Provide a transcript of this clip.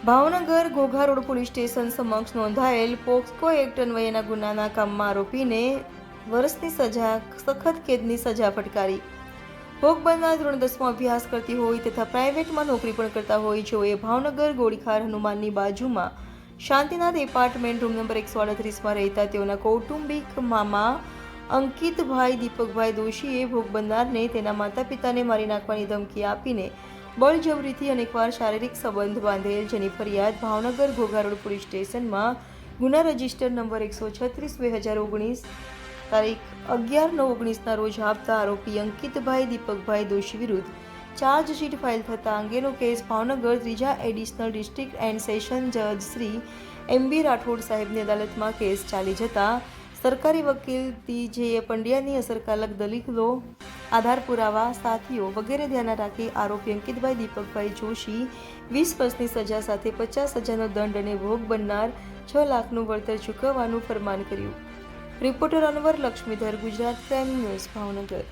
Bhavnagar Ghogha road police station સમક્ષ નોંધાયેલ પોક્સકો act અન્વયેના ગુનાના કામમાં આરોપીને વર્ષની સજા, સખત કેદની સજા ફટકારી. ભોગ બનનાર ધોરણ દસમાં અભ્યાસ કરતી હોય તથા પ્રાઇવેટમાં નોકરી પણ કરતા હોય જેઓએ ભાવનગર ગોળીખાર હનુમાનની બાજુમાં શાંતિનાથ એપાર્ટમેન્ટ રૂમ નંબર એકસો અડત્રીસમાં રહેતા તેઓના કૌટુંબિક મામા અંકિતભાઈ, દીપકભાઈ દોશીએ ભોગ બનનારને તેના માતા પિતાને મારી નાખવાની ધમકી આપીને બળજબરીથી અનેકવાર શારીરિક સંબંધ બાંધેલ, જેની ફરિયાદ ભાવનગર ઘોઘારોડ પોલીસ સ્ટેશનમાં ગુના રજિસ્ટર નંબર એકસો છત્રીસ બે હજાર ઓગણીસ તારીખ અગિયાર નવ ઓગણીસના રોજ આપતા આરોપી અંકિતભાઈ દીપકભાઈ દોશી વિરુદ્ધ ચાર્જશીટ ફાઇલ થતા અંગેનો કેસ ભાવનગર ત્રીજા એડિશનલ ડિસ્ટ્રિક્ટ એન્ડ સેશન જજ શ્રી એમ બી રાઠોડ સાહેબની અદાલતમાં કેસ ચાલી જતા સરકારી વકીલ ટી જે પંડ્યાની અસરકારક દલીલો આધાર પુરાવા, સાથીઓ વગેરે ધ્યાને રાખી આરોપી અંકિતભાઈ દીપકભાઈ જોશી વીસ વર્ષની સજા સાથે પચાસ હજારનો દંડ અને ભોગ બનનાર છ લાખનું વળતર ચૂકવવાનું ફરમાન કર્યું. Reporter Anwar Laxmidhar, Gujarat crime news, Bhavnagar.